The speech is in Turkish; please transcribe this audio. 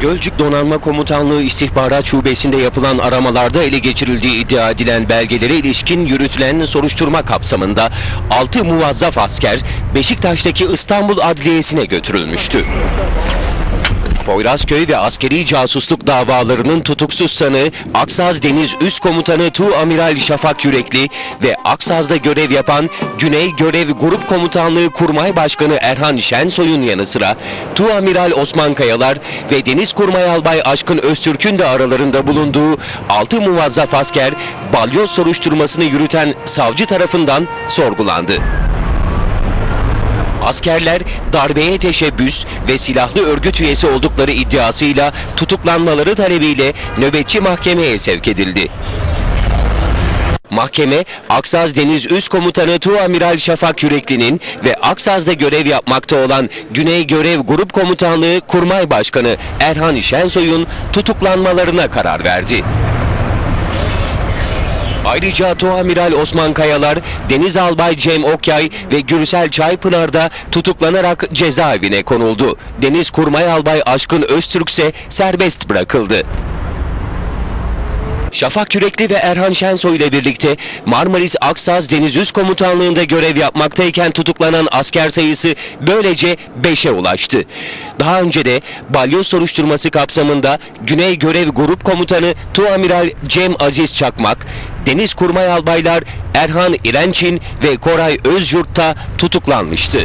Gölcük Donanma Komutanlığı İstihbarat Şubesi'nde yapılan aramalarda ele geçirildiği iddia edilen belgelere ilişkin yürütülen soruşturma kapsamında 6 muvazzaf asker Beşiktaş'taki İstanbul Adliyesi'ne götürülmüştü. Poyrazköy ve askeri casusluk davalarının tutuksuz sanığı Aksaz Deniz Üst Komutanı Tu Amiral Şafak Yürekli ve Aksaz'da görev yapan Güney Görev Grup Komutanlığı Kurmay Başkanı Erhan Şensoy'un yanı sıra Tu Amiral Osman Kayalar ve Deniz Kurmay Albay Aşkın Öztürk'ün de aralarında bulunduğu 6 muvazzaf asker balyoz soruşturmasını yürüten savcı tarafından sorgulandı. Askerler darbeye teşebbüs ve silahlı örgüt üyesi oldukları iddiasıyla tutuklanmaları talebiyle nöbetçi mahkemeye sevk edildi. Mahkeme, Aksaz Deniz Üst Komutanı Tuamiral Şafak Yürekli'nin ve Aksaz'da görev yapmakta olan Güney Görev Grup Komutanlığı Kurmay Başkanı Erhan Şensoy'un tutuklanmalarına karar verdi. Ayrıca Tuamiral Osman Kayalar, Deniz Albay Cem Okyay ve Gürsel Çaypınar da tutuklanarak cezaevine konuldu. Deniz Kurmay Albay Aşkın Öztürk ise serbest bırakıldı. Şafak Yürekli ve Erhan Şensoy ile birlikte Marmaris Aksaz Deniz Üst Komutanlığı'nda görev yapmaktayken tutuklanan asker sayısı böylece 5'e ulaştı. Daha önce de balyoz soruşturması kapsamında Güney Görev Grup Komutanı Tuamiral Cem Aziz Çakmak, Deniz Kurmay Albaylar Erhan İrençin ve Koray Özyurt da tutuklanmıştı.